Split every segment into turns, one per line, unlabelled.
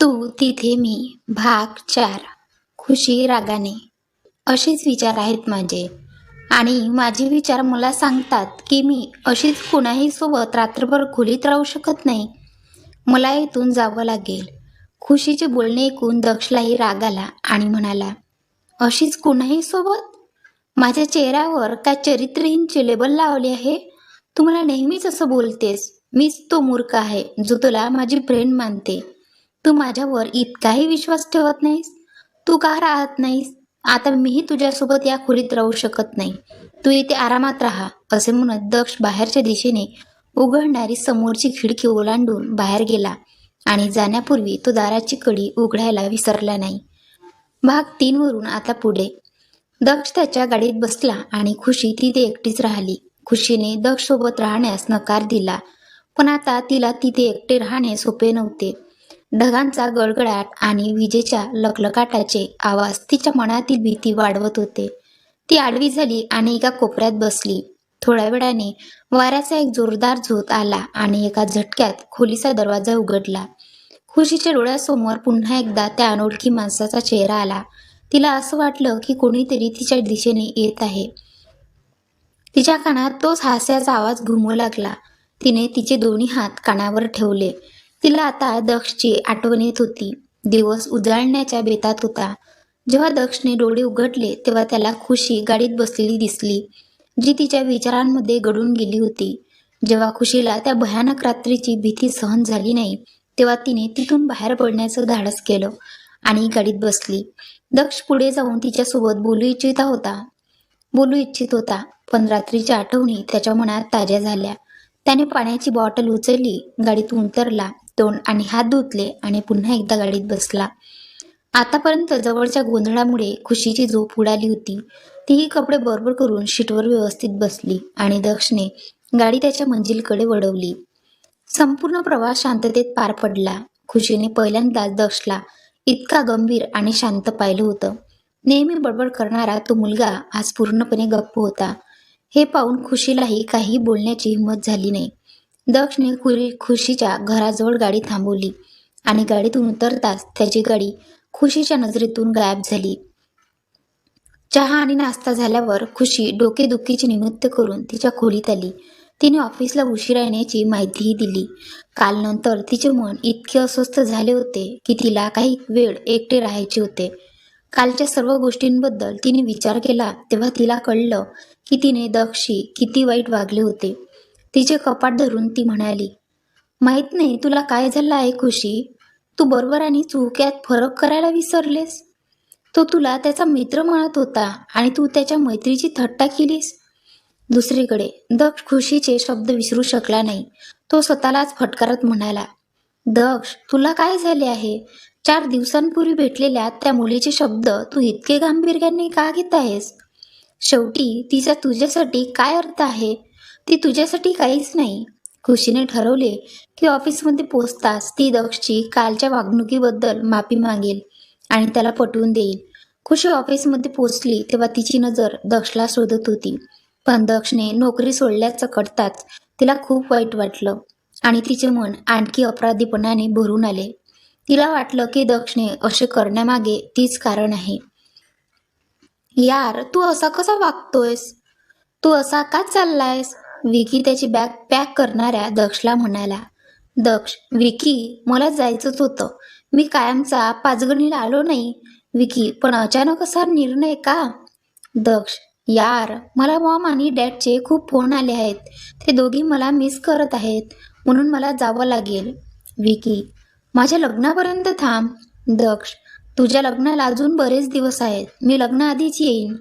तू तिथे मी भाग चार खुशी रागाने. असेच विचार आहेत माझे. आणि माझे विचार मला सांगतात की मी अशीच कुणाही सोबत रात्रभर खोलीत राहू शकत नाही. मला इथून जावं लागेल. खुशीचे बोलणे ऐकून दक्षलाही राग आला आणि म्हणाला अशीच कुणाही सोबत? माझ्या चेहऱ्यावर काय चरित्रहीन लेबल लावले आहे? तू मला नेहमीच असं बोलतेस. मीच तो मूर्ख आहे जो तुला माझी फ्रेंड मानते. तू माझ्यावर इतकाही विश्वास ठेवत नाहीस? तू का राहत नाहीस? आता मीही तुझ्यासोबत या खोलीत राहू शकत नाही. तू इथे आरामात राहा असे म्हणत दक्ष बाहेरच्या दिशेने उघडणारी समोरची खिडकी ओलांडून बाहेर गेला आणि जाण्यापूर्वी तो दाराची कडी उघडायला विसरला नाही. भाग तीन वरून आता पुढे. दक्ष त्याच्या गाडीत बसला आणि खुशी तिथे एकटीच राहिली. खुशीने दक्ष सोबत राहण्यास नकार दिला. पण आता तिला तिथे एकटे राहणे सोपे नव्हते. ढगांचा गडगडाट आणि विजेच्या लकलकाटाचे आवाज तिच्या मनातील भीती वाढवत होते. ती आडवी झाली आणि एका कोपऱ्यात बसली. थोड्या वेळाने वाऱ्याचा एक जोरदार झोत आला आणि एका झटक्यात खोलीचा दरवाजा उघडला. खुशीच्या डोळ्यासमोर पुन्हा एकदा त्या अनोळखी माणसाचा चेहरा आला. तिला असं वाटलं की कोणीतरी तिच्या दिशेने येत आहे. तिच्या कानात तोच हास्याचा आवाज घुमू लागला. तिने तिचे दोन्ही हात कानावर ठेवले. तिला आता दक्षची आठवण येत होती. दिवस उजळण्याच्या बेतात होता. जेव्हा दक्षने डोळे उघडले तेव्हा त्याला खुशी गाडीत बसलेली दिसली जी तिच्या विचारांमध्ये गडून गेली होती. जेव्हा खुशीला त्या भयानक रात्रीची भीती सहन झाली नाही तेव्हा तिने तिथून बाहेर पडण्याचं धाडस केलं आणि गाडीत बसली. दक्ष पुढे जाऊन तिच्यासोबत बोलू इच्छित होता. बोलू इच्छित होता पण रात्रीच्या आठवणी त्याच्या मनात ताज्या झाल्या. त्याने पाण्याची बॉटल उचलली गाडीत उतरला. तोंड आणि हात धुतले आणि पुन्हा एकदा गाडीत बसला. आतापर्यंत जवळच्या गोंधळामुळे खुशीची झोप उडाली होती. तीही कपडे बरोबर करून शीटवर व्यवस्थित बसली आणि दक्षने गाडी त्याच्या मंजिलकडे वळवली. संपूर्ण प्रवास शांततेत पार पडला. खुशीने पहिल्यांदाच दक्षला इतका गंभीर आणि शांत पाहिलं होतं. नेहमी बडबड करणारा तो मुलगा आज पूर्णपणे गप्प होता. हे पाहून खुशीलाही काही बोलण्याची हिंमत झाली नाही. दक्षने खुरी खुशीच्या घराजवळ गाडी थांबवली आणि गाडीतून उतरताच त्याची गाडी खुशीच्या नजरेतून गायब झाली. चहा आणि नाश्ता झाल्यावर खुशी डोकेदुखीचे निमित्त करून तिच्या खोलीत आली. तिने ऑफिसला उशिरा येण्याची माहितीही दिली. काल नंतर तिचे मन इतके अस्वस्थ झाले होते की तिला काही वेळ एकटे राहायचे होते. कालच्या सर्व गोष्टींबद्दल तिने विचार केला तेव्हा तिला कळलं की तिने दक्षी किती वाईट वागले होते. तिचे कपाट धरून ती म्हणाली माहीत नाही तुला काय झालं आहे खुशी? तू बरोबर आणि चुक्यात फरक करायला विसरलेस? तो तुला त्याचा मित्र म्हणत होता आणि तू त्याच्या मैत्रीची थट्टा केलीस? दुसरीकडे दक्ष खुशीचे शब्द विसरू शकला नाही. तो स्वतःलाच फटकारत म्हणाला दक्ष तुला काय झाले आहे? चार दिवसांपूर्वी भेटलेल्या त्या मुलीचे शब्द तू इतके गांभीर्याने का घेत आहेस? शेवटी तिचा तुझ्यासाठी काय अर्थ आहे? ती तुझ्यासाठी काहीच नाही. खुशीने ठरवले की ऑफिसमध्ये पोचताच ती दक्षची कालच्या वागणुकीबद्दल माफी मागेल आणि त्याला पटवून देईल. खुशी ऑफिसमध्ये पोचली तेव्हा तिची नजर दक्षला शोधत होती. पण दक्षने नोकरी सोडल्याचं कळताच तिला खूप वाईट वाटलं आणि तिचे मन आणखी अपराधीपणाने भरून आले. तिला वाटलं की दक्षने असे करण्यामागे तीच कारण आहे. यार तू असा कसा वागतोयस? तू असा का चाललायस? विकी त्याची बॅग पॅक करणाऱ्या दक्षला म्हणाला दक्ष विकी मला जायचंच होतं. मी कायमचा पाचगणीला आलो नाही. विकी पण अचानक असा निर्णय का? दक्ष यार मला मॉम आणि डॅडचे खूप फोन आले आहेत. ते दोघी मला मिस करत आहेत म्हणून मला जावं लागेल. विकी माझ्या लग्नापर्यंत थांब. दक्ष तुझ्या लग्नाला अजून बरेच दिवस आहेत. मी लग्नाआधीच येईन.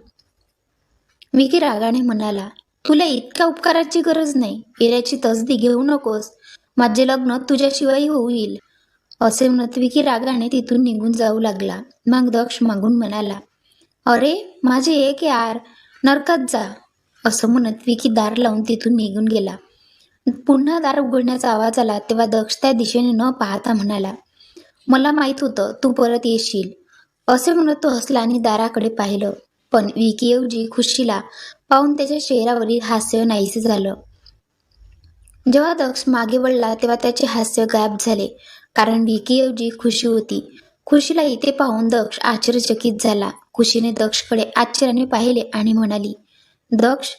विकी रागाने म्हणाला तुला इतक्या उपकाराची गरज नाही. येण्याची तसदी घेऊ नकोस. माझे लग्न तुझ्याशिवाय होईल. असे म्हणत विकी रागाने तिथून निघून जाऊ लागला. मग दक्ष मागून म्हणाला अरे माझे एक यार. नरकात जा. असं म्हणत विकी दार लावून तिथून निघून गेला. पुन्हा दार उघडण्याचा आवाज आला तेव्हा दक्ष त्या दिशेने न पाहता म्हणाला मला माहीत होतं तू परत येशील. असे म्हणत तो हसला आणि दाराकडे पाहिलं. पण विकीऐवजी खुशीला पाहून त्याच्या चेहऱ्यावरील हास्य नाहीसे झालं. जेव्हा दक्ष मागे वळला तेव्हा त्याचे हास्य गायब झाले. कारण विकीऐवजी खुशी होती. खुशीला इथे पाहून दक्ष आश्चर्यचकित झाला. खुशीने दक्षकडे आश्चर्याने पाहिले आणि म्हणाली दक्ष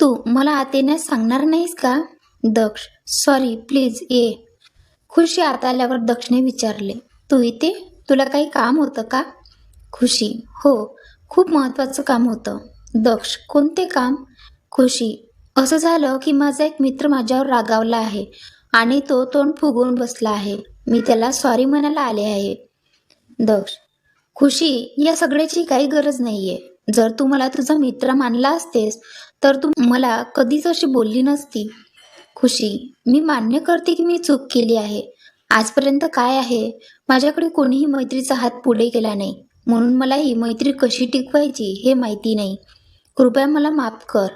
तू मला आत सांगणार नाहीस का? दक्ष सॉरी प्लीज ये. खुशी आत आल्यावर दक्षिणे विचारले तू इथे? तुला काही काम होतं का? खुशी हो खूप महत्त्वाचं काम होतं. दक्ष कोणते काम? खुशी असं झालं की माझा एक मित्र माझ्यावर रागावला आहे आणि तो तोंड फुगवून बसला आहे. मी त्याला सॉरी म्हणायला आले आहे. दक्ष खुशी या सगळ्याची काही गरज नाहीये. जर तू मला तुझा मित्र मानला असतेस तर तू मला कधीच अशी बोलली नसती. खुशी. मी मान्य करते की मी चूक केली आहे. आजपर्यंत काय आहे? माझ्याकडे कोणीही मैत्रीचा हात पुढे केला नाही. म्हणून मला ही मैत्री कशी टिकवायची हे माहिती नाही. कृपया मला माफ कर.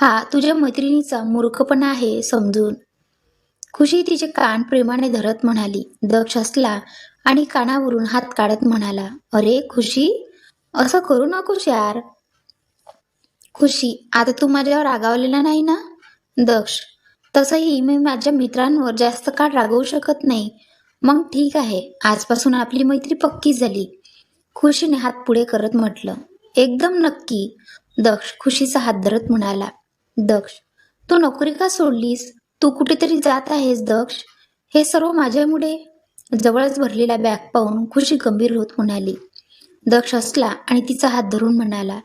हा तुझ्या मैत्रिणीचा मूर्खपणा आहे समजून. खुशी तिचे कान प्रेमाने धरत म्हणाली. दक्ष असला आणि कानावरून हात काढत म्हणाला अरे खुशी? असं करू नकोस यार. खुशी आता तू माझ्यावर रागावलेला नाही ना? दक्ष तसंही मी माझ्या मित्रांवर जास्त काळ रागवू शकत नाही. मग ठीक आहे. आजपासून आपली मैत्री पक्की झाली. खुशीने हात पुढे करत म्हटलं. एकदम नक्की. दक्ष खुशीचा हात धरत म्हणाला. दक्ष तू नोकरी का सोडलीस? तू कुठेतरी जात आहेस दक्ष? हे सर्व माझ्यामुळे? जवळच भरलेला बॅग पाहून खुशी गंभीर होत म्हणाली. दक्ष असला आणि तिचा हात धरून म्हणाला.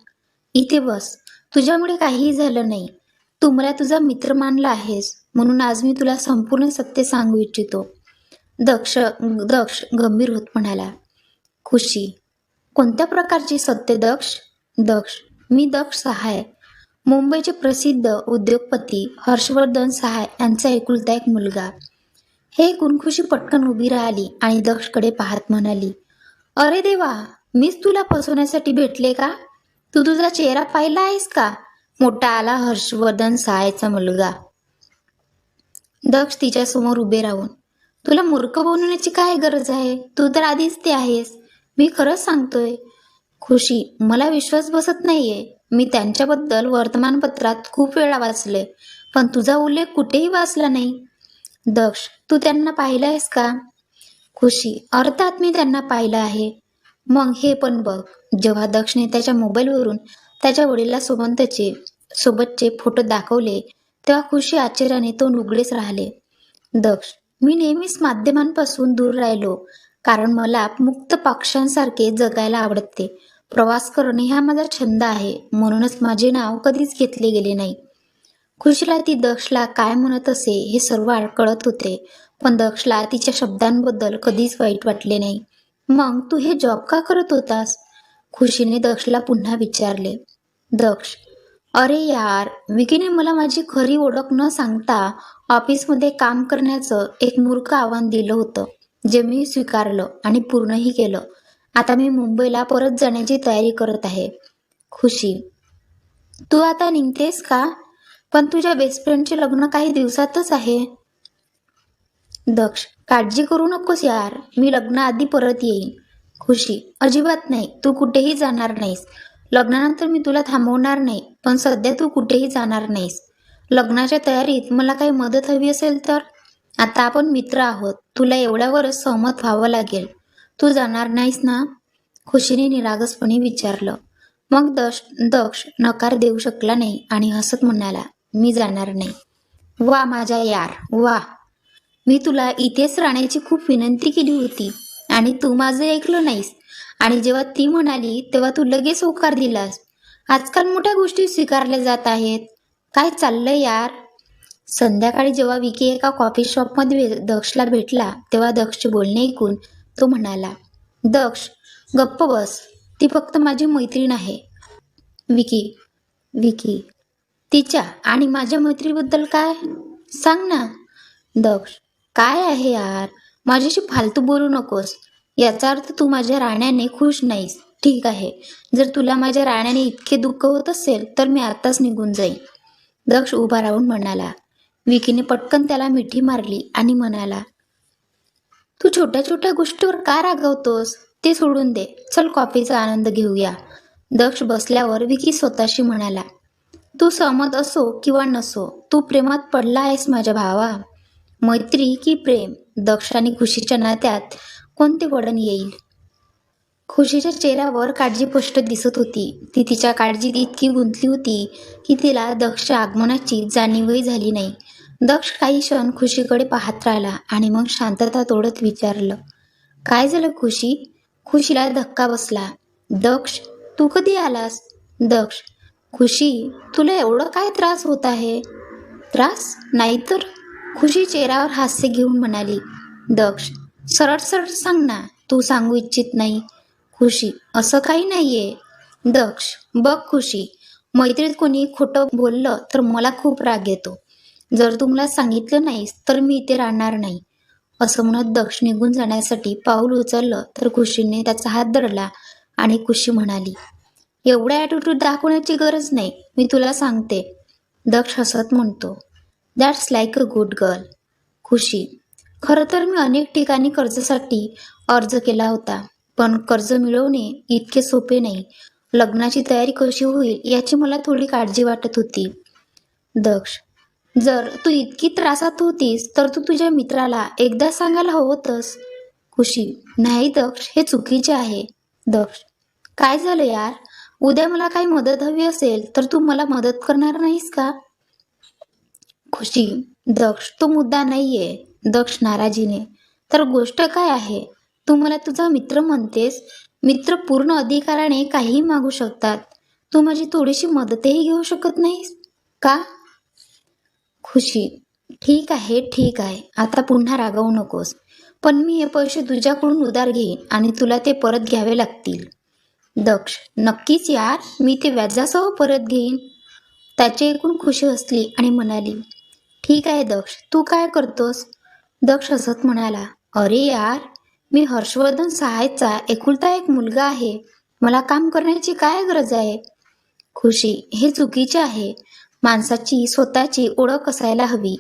इथे बस. तुझ्यामुळे काहीही झालं नाही. तू मला तुझा मित्र मानला आहेस. म्हणून आज मी तुला संपूर्ण सत्य सांगू इच्छितो. दक्ष दक्ष गंभीर होत म्हणाला. खुशी. कोणत्या प्रकारची सत्य दक्ष? दक्ष. मी दक्ष सहाय. मुंबईचे प्रसिद्ध उद्योगपती हर्षवर्धन सहाय यांचा एकुलता एक मुलगा. हे ऐकून खुशी पटकन उभी राहिली आणि दक्षकडे पाहत म्हणाली अरे देवा मीच तुला फसवण्यासाठी भेटले का? तू तुझा चेहरा पाहिला आहेस का? मोठा आला हर्षवर्धन सहायचा मुलगा. दक्ष तिच्या समोर उभे राहून तुला मूर्ख बनवण्याची काय गरज आहे? तू तर आधीच ते आहेस. मी खरंच सांगतोय. खुशी मला विश्वास बसत नाहीये. मी त्यांच्याबद्दल वर्तमानपत्रात खूप वेळा वाचले पण तुझा उल्लेख कुठेही वाचला नाही. दक्ष तू त्यांना पाहिलं आहेस का? खुशी अर्थात मी त्यांना पाहिलं आहे. मग हे पण बघ जेव्हा दक्षने त्याच्या मोबाईलवरून त्याच्या वडिला सोबतचे सोबतचे फोटो दाखवले तेव्हा खुशी आश्चर्याने तोंड उघडेच राहिले. दक्ष मी नेहमीच माध्यमांपासून दूर राहिलो कारण मला मुक्त पक्ष्यांसारखे जगायला आवडते. प्रवास करणे हा माझा छंद आहे म्हणूनच माझे नाव कधीच घेतले गेले नाही. खुशीला ती दक्षला काय म्हणत असे हे सर्व कळत होते पण दक्षला तिच्या शब्दांबद्दल कधीच वाईट वाटले नाही. मग तू हे जॉब का करत होतास? खुशीने दक्षला पुन्हा विचारले. दक्ष अरे यार विकीने मला माझी खरी ओळख न सांगता ऑफिसमध्ये काम करण्याचं एक मूर्ख आव्हान दिलं होतं जे मी स्वीकारलं आणि पूर्णही केलं. आता मी मुंबईला परत जाण्याची तयारी करत आहे. खुशी. तू आता निघतेस का? पण तुझ्या बेस्ट फ्रेंडचे लग्न काही दिवसातच आहे. दक्ष. काळजी करू नकोस यार. मी लग्नाआधी परत येईन. खुशी. अजिबात नाही. तू कुठेही जाणार नाहीस. लग्नानंतर मी तुला थांबवणार नाही पण सध्या तू कुठेही जाणार नाहीस. लग्नाच्या तयारीत मला काही मदत हवी असेल तर? आता आपण मित्र आहोत तुला एवढ्यावरच सहमत व्हावं लागेल. तू जाणार नाहीस ना? खुशीने निरागसपणे विचारलं. मग दक्ष दक्ष नकार देऊ शकला नाही आणि हसत म्हणाला मी जाणार नाही. वा माझ्या यार वा. मी तुला इथेच राहण्याची खूप विनंती केली होती आणि तू माझं ऐकलं नाहीस. आणि जेव्हा ती म्हणाली तेव्हा तू लगेच होकार दिलास. आजकाल मोठ्या गोष्टी स्वीकारल्या जात आहेत. काय चाललंय यार? संध्याकाळी जेव्हा विकी एका कॉफी शॉपमध्ये दक्षला भेटला तेव्हा दक्षचे बोलणे ऐकून तो म्हणाला दक्ष गप्प बस. ती फक्त माझी मैत्रीण आहे. विकी विकी तिच्या आणि माझ्या मैत्रीबद्दल काय? सांग ना. दक्ष काय आहे यार? माझ्याशी फालतू बोलू नकोस. याचा अर्थ तू माझ्या राहण्याने खुश नाहीस. ठीक आहे. जर तुला माझ्या राहण्याने इतके दुःख होत असेल तर मी आताच निघून जाईन. दक्ष उभा राहून म्हणाला. विकीने पटकन त्याला मिठी मारली आणि म्हणाला तू छोट्या छोट्या गोष्टीवर का रागवतोस? ते सोडून दे. चल कॉफीचा आनंद घेऊया. दक्ष बसल्यावर विकी स्वतःशी म्हणाला तू सहमत असो किंवा नसो तू प्रेमात पडला आहेस माझ्या भावा. मैत्री की प्रेम. दक्ष आणि खुशीच्या नात्यात कोणते वळण येईल? खुशीच्या चेहऱ्यावर काळजी दिसत होती. ती तिच्या काळजीत इतकी गुंतली होती की तिला दक्षच्या आगमनाची जाणीवही झाली नाही. दक्ष काही क्षण खुशीकडे पाहत राहिला आणि मग शांतता तोडत विचारलं काय झालं खुशी? खुशीला धक्का बसला. दक्ष तू कधी आलास? दक्ष खुशी तुला एवढं काय त्रास होत आहे? त्रास? नाही तर खुशी चेहऱ्यावर हास्य घेऊन म्हणाली दक्ष सरळ सरळ सांग ना तू सांगू इच्छित नाही. खुशी असं काही नाहीये. दक्ष बघ खुशी. मैत्रीत कोणी खोटं बोललं तर मला खूप राग येतो. जर तू मला सांगितलं नाहीस तर मी इथे राहणार नाही. असं म्हणत दक्ष निघून जाण्यासाठी पाऊल उचललं तर खुशीने त्याचा हात धरला आणि खुशी म्हणाली एवढा ॲटिट्यूड दाखवण्याची गरज नाही मी तुला सांगते. दक्ष हसत म्हणतो that's like a good girl Khushi खरं तर मी अनेक ठिकाणी कर्जासाठी अर्ज केला होता पण कर्ज मिळवणे इतके सोपे नाही. लग्नाची तयारी कशी होईल याची मला थोडी काळजी वाटत होती. दक्ष जर तू इतकी त्रासात होतीस तर तू तुझ्या मित्राला एकदा सांगायला हवं खुशी नाही दक्ष हे चुकीचे आहे. दक्ष काय झालं यार? उद्या मला काही मदत हवी असेल तर तू मला मदत करणार नाहीस का? खुशी दक्ष तो मुद्दा नाहीये. दक्ष नाराजीने. तर गोष्ट काय आहे? तू मला तुझा मित्र म्हणतेस? मित्र पूर्ण अधिकाराने काहीही मागू शकतात. तू माझी थोडीशी मदतही घेऊ शकत नाहीस? का? खुशी. ठीक आहे ठीक आहे. आता पुन्हा रागावू नकोस. पण मी हे पैसे तुझ्याकडून उधार घेईन आणि तुला ते परत घ्यावे लागतील. दक्ष. नक्कीच यार. मी ते व्याजासह परत घेईन. त्याची एकूण खुशी असली आणि म्हणाली ठीक आहे दक्ष. तू काय करतोस? दक्ष हसत म्हणाला अरे यार मी हर्षवर्धन सहायचा एकुलता एक मुलगा आहे. मला काम करण्याची काय गरज आहे? खुशी हे चुकीचे आहे. माणसाची स्वतःची ओळख असायला हवी.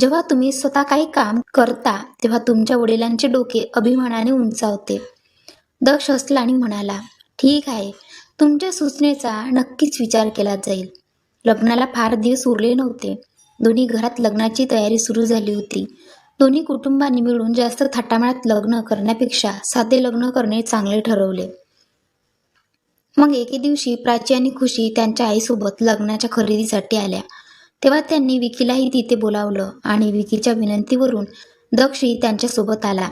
जेव्हा तुम्ही स्वतः काही काम करता तेव्हा तुमच्या वडिलांचे डोके अभिमानाने उंचावते. दक्ष असला आणि म्हणाला ठीक आहे. तुमच्या सूचनेचा नक्कीच विचार केला जाईल. लग्नाला फार दिवस उरले नव्हते. दोन्ही घरात लग्नाची तयारी सुरू झाली होती. दोन्ही कुटुंबांनी मिळून जास्त थाटामाळात लग्न करण्यापेक्षा साधे लग्न करणे चांगले ठरवले. मग एके दिवशी प्राची आणि खुशी त्यांच्या आईसोबत लग्नाच्या खरेदीसाठी आल्या. तेव्हा त्यांनी विकीलाही तिथे बोलावलं आणि विकीच्या विनंतीवरून दक्षी त्यांच्यासोबत आला.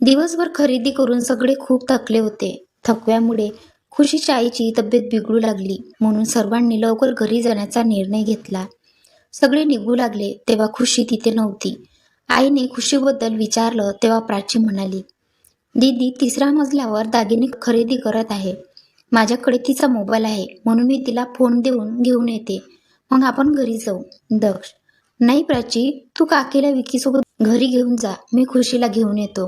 दिवसभर खरेदी करून सगळे खूप थकले होते. थकव्यामुळे खुशीच्या आईची तब्येत बिघडू लागली म्हणून सर्वांनी लवकर घरी जाण्याचा निर्णय घेतला. सगळे निघू लागले तेव्हा खुशी तिथे नव्हती. आईने खुशीबद्दल विचारलं तेव्हा प्राची म्हणाली दीदी तिसऱ्या मजल्यावर दागिने खरेदी करत आहे. माझ्याकडे तिचा मोबाईल आहे म्हणून मी तिला फोन देऊन घेऊन येते. मग आपण घरी जाऊ. दक्ष. नाही प्राची तू काकीला विकीसोबत घरी घेऊन जा मी खुशीला घेऊन येतो.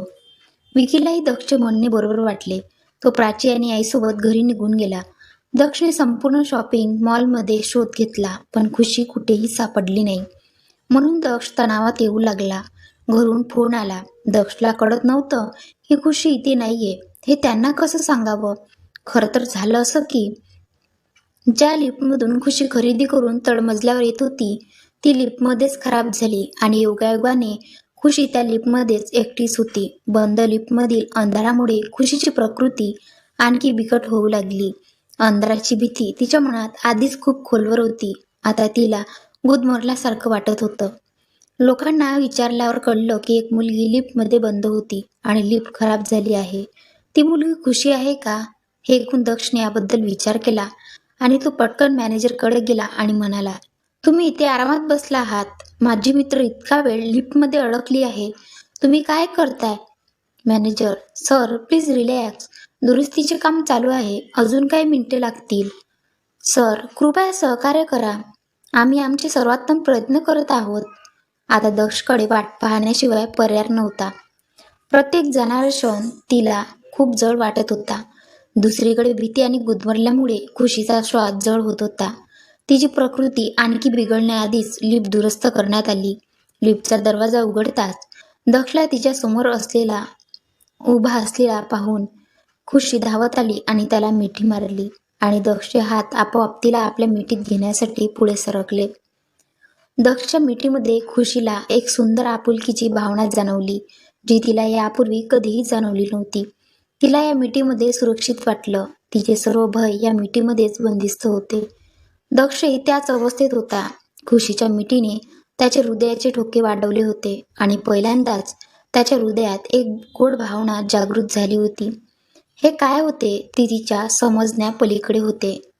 विकीलाही दक्षचे म्हणणे बरोबर वाटले. तो प्राची आणि आईसोबत घरी निघून गेला. दक्षने संपूर्ण शॉपिंग मॉलमध्ये शोध घेतला पण खुशी कुठेही सापडली नाही. म्हणून दक्ष तणावात येऊ लागला. घरून फोन आला. दक्षला कळत नव्हतं की खुशी इथे नाहीये. हे त्यांना कसं सांगावं? खरं तर झालं असं की ज्या लिफ्टमधून खुशी खरेदी करून तळमजल्यावर येत होती ती लिफ्टमध्येच खराब झाली आणि योगायोगाने खुशी त्या लिफ्टमध्येच एकटीच होती. बंद लिफ्टमधील अंधारामुळे खुशीची प्रकृती आणखी बिकट होऊ लागली. अंधाराची भीती तिच्या मनात आधीच खूप खोलवर होती. आता तिला गुदमरल्यासारखं वाटत होतं. लोकांना विचारल्यावर कळलं की एक मुलगी लिफ्टमध्ये बंद होती आणि लिफ्ट खराब झाली आहे. ती मुलगी खुशी आहे का? हे ऐकून दक्षने याबद्दल विचार केला आणि तो पटकन मॅनेजरकडे गेला आणि म्हणाला तुम्ही इथे आरामात बसला आहात. माझी मित्र इतका वेळ लिफ्टमध्ये अडकली आहे. तुम्ही काय करताय? Manager sir please relax. दुरुस्तीचे काम चालू आहे. अजून काही मिनिटे लागतील. सर कृपया सहकार्य करा. आम्ही आमचे सर्वोत्तम प्रयत्न करत आहोत. आता दक्षकडे वाट पाहण्याशिवाय पर्याय नव्हता. प्रत्येक जाणारा क्षण तिला खूप जड वाटत होता. दुसरीकडे भीती आणि गुदमरल्यामुळे खुशीचा श्वास जड होत होता. तिची प्रकृती आणखी बिघडण्याआधीच लिप दुरुस्त करण्यात आली. लिपचा दरवाजा उघडताच दक्षला तिच्या समोर असलेला उभा असलेला पाहून खुशी धावत आली आणि त्याला मिठी मारली. आणि दक्षचे हात आपोआप तिला आपल्या मिठीत घेण्यासाठी पुढे सरकले. दक्षच्या मिठीमध्ये खुशीला एक सुंदर आपुलकीची भावना जाणवली जी तिला यापूर्वी कधीही जाणवली नव्हती. तिला या मिठीमध्ये सुरक्षित वाटलं. तिचे सर्व भय या मिठीमध्येच बंदिस्त होते. दक्षही त्याच अवस्थेत होता. खुशीच्या मिठीने त्याच्या हृदयाचे ठोके वाढवले होते आणि पहिल्यांदाच त्याच्या हृदयात एक गोड भावना जागृत झाली होती. हे काय होते? ती तिच्या समजण्यापलीकडे होते.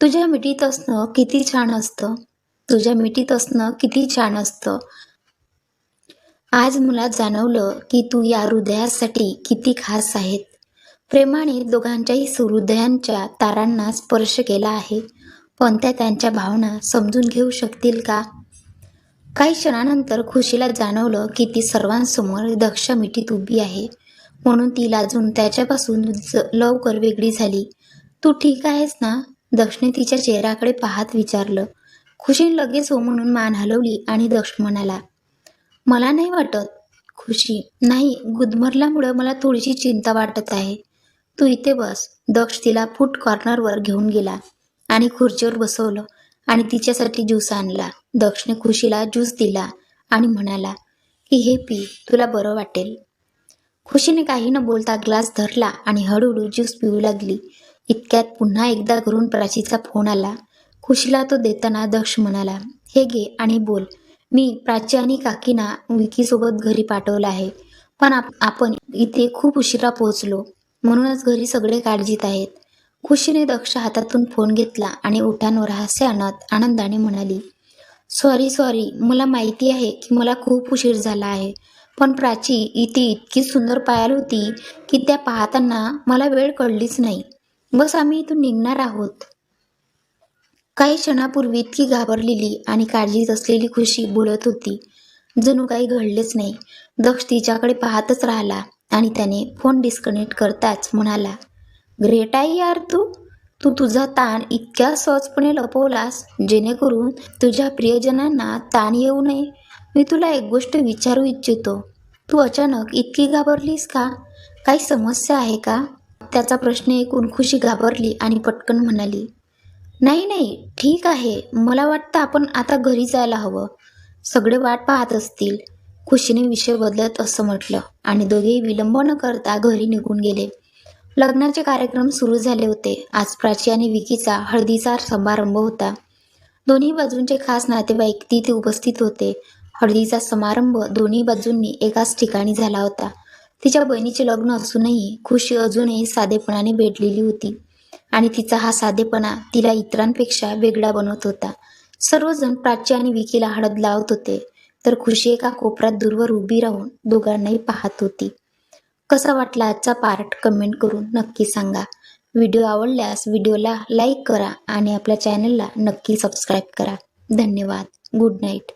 तुझ्या मिठीत असणं किती छान असतं. तुझ्या मिठीत असणं किती छान असतं. आज मला जाणवलं की तू या हृदयासाठी किती खास आहेत. प्रेमाने दोघांच्याही हृदयांच्या तारांना स्पर्श केला आहे. पण त्या त्यांच्या भावना समजून घेऊ शकतील का? काही क्षणानंतर खुशीला जाणवलं की ती सर्वांसमोर दक्ष मिठीत उभी आहे. म्हणून ती लाजून त्याच्यापासून लवकर वेगळी झाली. तू ठीक आहेस ना? दक्षने तिच्या चेहऱ्याकडे पाहत विचारलं. खुशीने लगेच हो म्हणून मान हलवली आणि दक्ष म्हणाला मला नाही वाटत. खुशी नाही. गुदमरल्यामुळं मला थोडीशी चिंता वाटत आहे. तू इथे बस. दक्ष तिला फूट कॉर्नरवर घेऊन गेला आणि खुर्चीवर बसवलं आणि तिच्यासाठी ज्यूस आणला. दक्षने खुशीला ज्यूस दिला आणि म्हणाला की हे पी तुला बरं वाटेल. खुशीने काही न बोलता ग्लास धरला आणि हळूहळू ज्यूस पिऊ लागली. इतक्यात पुन्हा एकदा घरून प्राचीचा फोन आला. खुशीला तो देताना दक्ष म्हणाला हे घे आणि बोल. मी प्राची आणि काकीना विकीसोबत घरी पाठवलं आहे. पण आप आपण इथे खूप उशिरा पोहोचलो. म्हणूनच घरी सगळे काळजीत आहेत. खुशीने दक्ष हातातून फोन घेतला आणि ओठांवर हास्य आणत आनंदाने म्हणाली सॉरी सॉरी मला माहिती आहे की मला खूप उशीर झाला आहे. पण प्राची इथे इतकी सुंदर पायाल होती की त्या पाहताना मला वेळ कळलीच नाही. बस आम्ही इथून निघणार आहोत. काही क्षणापूर्वी इतकी घाबरलेली आणि काळजीत असलेली खुशी बोलत होती. जणू काही घडलेच नाही. दक्ष तिच्याकडे पाहतच राहिला आणि त्याने फोन डिस्कनेक्ट करताच म्हणाला ग्रेट आहे यार तू. तू तुझा ताण इतक्या सहजपणे लपवलास जेणेकरून तुझ्या प्रियजनांना ताण येऊ नये. मी तुला एक गोष्ट विचारू इच्छितो. तू अचानक इतकी घाबरलीस का? काही समस्या आहे का? त्याचा प्रश्न ऐकून खुशी घाबरली आणि पटकन म्हणाली नाही नाही ठीक आहे. मला वाटतं आपण आता घरी जायला हवं. सगळे वाट पाहत असतील. खुशीने विषय बदलत असं म्हटलं आणि दोघेही विलंब न करता घरी निघून गेले. लग्नाचे कार्यक्रम सुरू झाले होते. आज प्राची आणि विकीचा हळदीचा समारंभ होता. दोन्ही बाजूंचे खास नातेवाईक तिथे उपस्थित होते. हळदीचा समारंभ दोन्ही बाजूंनी एकाच ठिकाणी झाला होता. तिच्या बहिणीचे लग्न असूनही खुशी अजूनही साधेपणाने भेटलेली होती आणि तिचा हा साधेपणा तिला इतरांपेक्षा वेगळा बनवत होता. सर्वजण प्राची आणि विकीला हळद लावत होते तर खुशी एका कोपऱ्यात दूरवर उभी राहून दोघांनाही पाहत होती. कसा वाटला आजचा पार्ट कमेंट करून नक्की सांगा. व्हिडिओ आवडल्यास व्हिडिओला लाईक करा आणि आपल्या चॅनलला नक्की सबस्क्राईब करा. धन्यवाद. Good night.